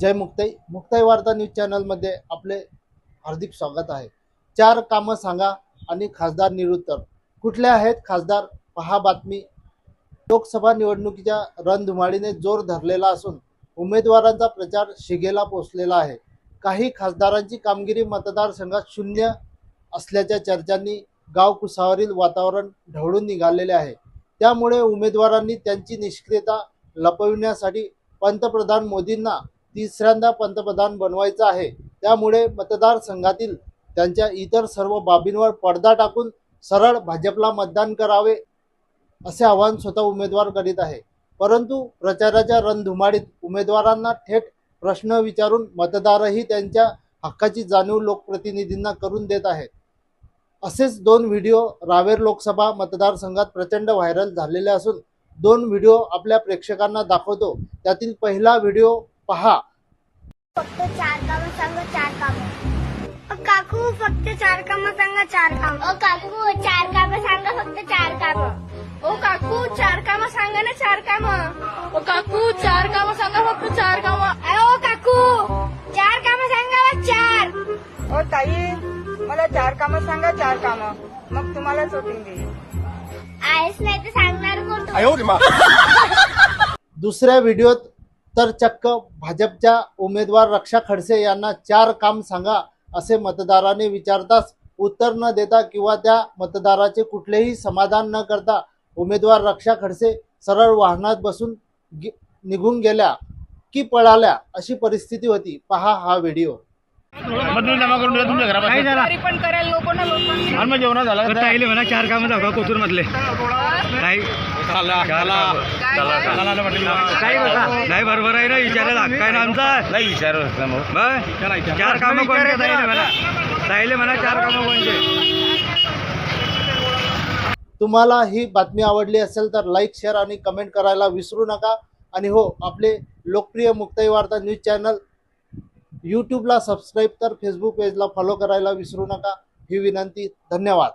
जय मुक्ताई. मुक्ताई वार्ता न्यूज चॅनलमध्ये आपले हार्दिक स्वागत आहे. चार कामं सांगा आणि खासदार निरुत्तर कुठले आहेत खासदार? पहा बातमी. लोकसभा निवडणुकीच्या रणधुमाळीने जोर धरलेला असून उमेदवारांचा प्रचार शिगेला पोचलेला आहे. काही खासदारांची कामगिरी मतदारसंघात शून्य असल्याच्या चर्चांनी गाव कुसावरील वातावरण ढवळून निघालेले आहे. त्यामुळे उमेदवारांनी त्यांची निष्क्रियता लपविण्यासाठी पंतप्रधान मोदींना तिसऱ्यांदा पंतप्रधान बनवायचं आहे. त्यामुळे मतदारसंघातील त्यांच्या इतर सर्व बाबींवर पडदा टाकून सरळ भाजपला मतदान करावे असे आवाहन स्वतः उमेदवार करीत आहे. परंतु प्रचाराच्या रणधुमाळीत उमेदवारांना थेट प्रश्न विचारून मतदारही त्यांच्या हक्काची जाणीव लोकप्रतिनिधींना करून देत आहेत. असेच दोन व्हिडिओ रावेर लोकसभा मतदारसंघात प्रचंड व्हायरल झालेले असून दोन व्हिडिओ आपल्या प्रेक्षकांना दाखवतो. त्यातील पहिला व्हिडिओ पहा. फक्त चार काम सांगा चार काम. काकू फक्त चार काम सांगा चार काम. ओ काकू चार काम सांगा फक्त चार काम. ओ काकू चार काम सांगा ना चार काम. ओ काकू चार काम सांगा फक्त चार काम. ओ काकू चार काम सांगा चार. ओ ताई मला चार कामं सांगा चार कामं. मग तुम्हाला वोटिंग देईल आहेस नाही तर सांगणार कोण दुसऱ्या व्हिडिओत तर चक्क भाजपच्या उमेदवार रक्षा खडसे यांना चार काम सांगा असे मतदाराने विचारताच उत्तर न देता किंवा त्या मतदाराचे कुठलेही समाधान न करता उमेदवार रक्षा खडसे सरळ वाहनात बसून निघून गेल्या की पळाल्या अशी परिस्थिती होती. पहा हा व्हिडिओ. जमा करून तुमच्या घरापासून. तरी पण करायला नको ना लोकांनी. आणि मग जेवण झालं का? ताईले म्हणा चार कामं दाखवा कोथूर मधले बसा. नाही बरोबर आहे ना विचारायला हक्क आहे ना आमचा. नाही विचारू. चार कामं कोणते? ताईले म्हणा. ताईले म्हणा चार कामं कोणते? तुम्हाला ही बातमी आवडली असेल तर लाईक शेअर आणि कमेंट करायला विसरू नका. आणि हो आपले लोकप्रिय मुक्ताई वार्ता न्यूज चॅनल यूट्यूबला सबस्क्राईब तर फेसबुक पेजला फॉलो करायला विसरू नका. ही विनंती. धन्यवाद.